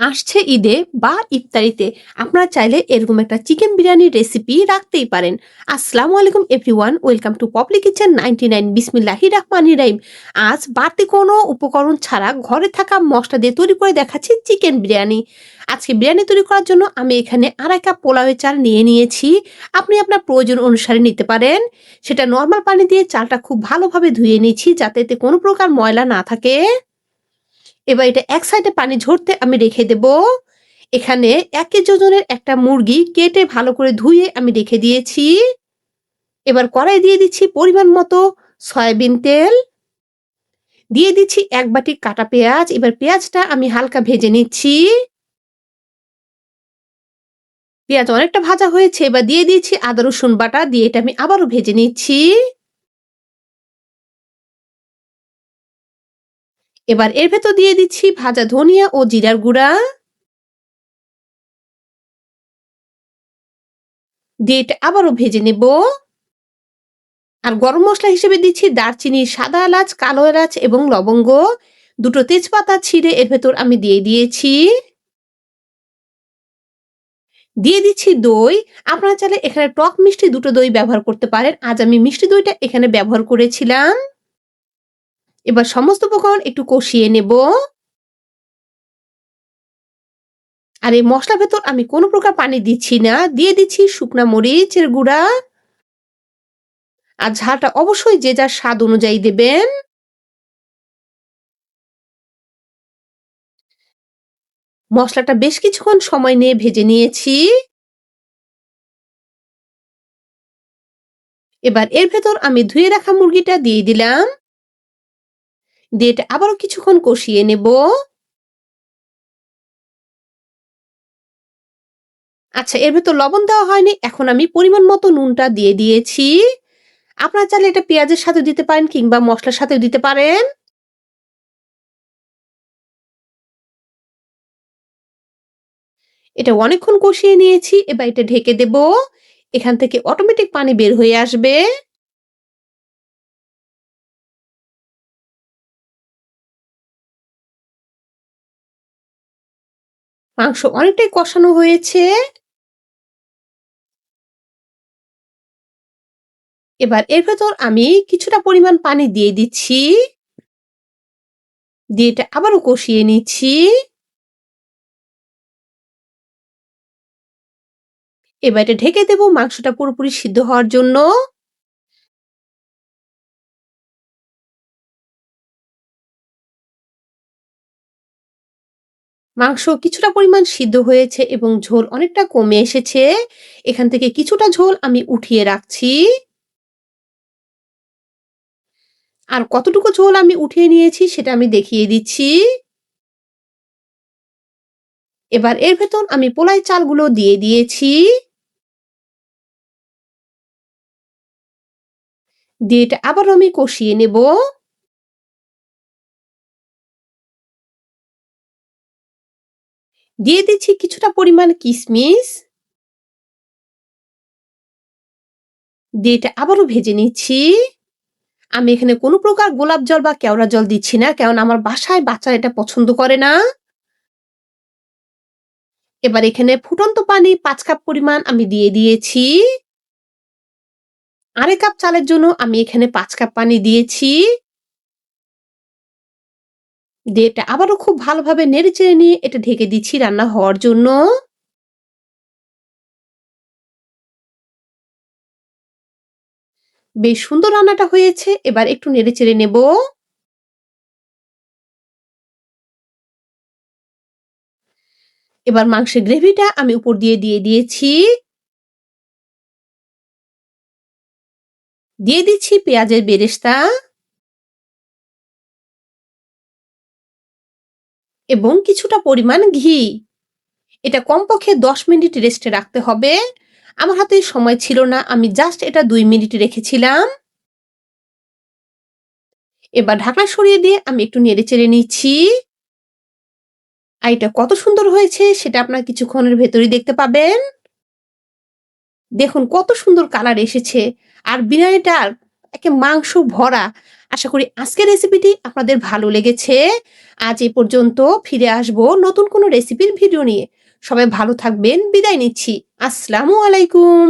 আসছে ঈদে বা ইফতারিতে, আপনারা চাইলে এরকম একটা চিকেন বিরিয়ানির রেসিপি রাখতেই পারেন। আসসালামু আলাইকুম everyone welcome to Popli kitchen ninety nine বিসমিল্লাহি রহমানি রাহিম। আজ বাড়তি কোনো উপকরণ ছাড়া ঘরে থাকা মশলা দিয়ে তৈরি করে দেখাচ্ছি চিকেন বিরিয়ানি। আজকে বিরিয়ানি তৈরি করার জন্য আমি এখানে আড়াই কাপ পোলাওয়ের চাল নিয়ে নিয়েছি। আপনি আপনার প্রয়োজন অনুসারে নিতে পারেন। সেটা নর্মাল পানি দিয়ে চালটা খুব ভালোভাবে ধুয়ে নিয়েছি যাতে এতে কোনো প্রকার ময়লা না থাকে। এবার এটা এক সাইডে পানি ঝরতে আমি রেখে দেব। এখানে এক ওজনের একটা মুরগি কেটে ভালো করে ধুয়ে আমি রেখে দিয়েছি। এবার কড়াই দিয়ে দিচ্ছি পরিমাণ মতো সয়াবিন তেল। দিয়ে দিচ্ছি এক বাটি কাটা পেঁয়াজ। এবার পেঁয়াজটা আমি হালকা ভেজে নিচ্ছি। পেঁয়াজ অনেকটা ভাজা হয়েছে। এবার দিয়ে দিয়েছি আদা রসুন বাটা। দিয়ে এটা আমি আবারও ভেজে নিচ্ছি। এবার এর ভেতর দিয়ে দিচ্ছি ভাজা ধনিয়া ও জিরার গুঁড়া। দিয়ে এটা আবারও ভেজে নেব। আর গরম মশলা হিসেবে দিচ্ছি দারচিনি সাদা এলাচ, কালো এলাচ এবং লবঙ্গ। দুটো তেজপাতা ছিঁড়ে এর ভেতর আমি দিয়ে দিয়েছি। দিয়ে দিচ্ছি দই। আপনারা চাইলে এখানে টক মিষ্টি দুটো দই ব্যবহার করতে পারেন। আজ আমি মিষ্টি দইটা এখানে ব্যবহার করেছিলাম। এবার সমস্ত উপকরণ একটু কষিয়ে নেব। আর এই মশলা ভেতর আমি কোনো প্রকার পানি দিচ্ছি না। দিয়ে দিচ্ছি শুকনা মরিচের গুঁড়া। আর ঝালটা অবশ্যই যে যার স্বাদ অনুযায়ী দেবেন। মশলাটা বেশ কিছুক্ষণ সময় নিয়ে ভেজে নিয়েছি। এবার এর ভেতর আমি ধুয়ে রাখা মুরগিটা দিয়ে দিলাম। দিয়ে এটা আবারও কিছুক্ষণ কষিয়ে নেব। আচ্ছা এর ভেতর লবণ দেওয়া হয়নি, এখন আমি পরিমাণ মতো নুনটা দিয়ে দিয়েছি। আপনারা চাইলে এটা পেঁয়াজের সাথে দিতে পারেন কিংবা মশলার সাথে দিতে পারেন। এটা অনেকক্ষণ কষিয়ে নিয়েছি, এবার এটা ঢেকে দেব। এখান থেকে অটোমেটিক পানি বের হয়ে আসবে। মাংস অনেকটাই কষানো হয়েছে। এবার এর ভেতর আমি কিছুটা পরিমাণ পানি দিয়ে দিচ্ছি। দিয়ে এটা আবারও কষিয়ে নিচ্ছি। এবার এটা ঢেকে দেব মাংসটা পুরোপুরি সিদ্ধ হওয়ার জন্য। মাংস কিছুটা পরিমাণ সিদ্ধ হয়েছে এবং ঝোল অনেকটা কমে এসেছে। এখান থেকে কিছুটা ঝোল আমি উঠিয়ে রাখছি। আর কতটুকু ঝোল আমি উঠিয়ে নিয়েছি সেটা আমি দেখিয়ে দিচ্ছি। এবার এর ভেতর আমি পোলাই চালগুলো দিয়ে দিয়েছি। দিয়ে এটা আবার আমি কষিয়ে নেব। দিয়ে দিচ্ছি কিছুটা পরিমাণ কিশমিশ দিয়ে এটা আবারও ভেজে নিচ্ছি। আমি এখানে কোনো প্রকার গোলাপ জল বা কেওড়া জল দিচ্ছি না, কারণ আমার বাসায় বাচ্চারা এটা পছন্দ করে না। এবার এখানে ফুটন্ত পানি পাঁচ কাপ পরিমাণ আমি দিয়ে দিয়েছি। আড়াই কাপ চালের জন্য আমি এখানে পাঁচ কাপ পানি দিয়েছি। দিয়ে এটা আবারও খুব ভালোভাবে নেড়ে চেড়ে নিয়ে এটা ঢেকে দিচ্ছি রান্না হওয়ার জন্য। বেশ সুন্দর রান্নাটা হয়েছে, এবার একটু নেড়ে চেড়ে নেব। এবার মাংসের গ্রেভিটা আমি উপর দিয়ে দিয়ে দিয়েছি। দিয়ে দিচ্ছি পেঁয়াজের বেরেস্তা। এবং কিছুটা পরিমাণ ঘি। এটা কমপক্ষে দশ মিনিট রেস্টে রাখতে হবে। আমার হাতে সময় ছিল না, আমি জাস্ট এটা দুই মিনিট রেখেছিলাম। এবার ঢাকনা সরিয়ে দিয়ে আমি একটু নেড়ে চেড়ে নিচ্ছি। আর এটা কত সুন্দর হয়েছে, সেটা আপনার কিছুক্ষণের ভেতরেই দেখতে পাবেন। দেখুন কত সুন্দর কালার এসেছে। আর বিরিয়ানিটা একে মাংস ভরা। আশা করি আজকের রেসিপিটি আপনাদের ভালো লেগেছে। আজ এ পর্যন্ত ফিরে আসব নতুন কোনো রেসিপির ভিডিও নিয়ে। সবাই ভালো থাকবেন, বিদায় নিচ্ছি। আসসালামু আলাইকুম।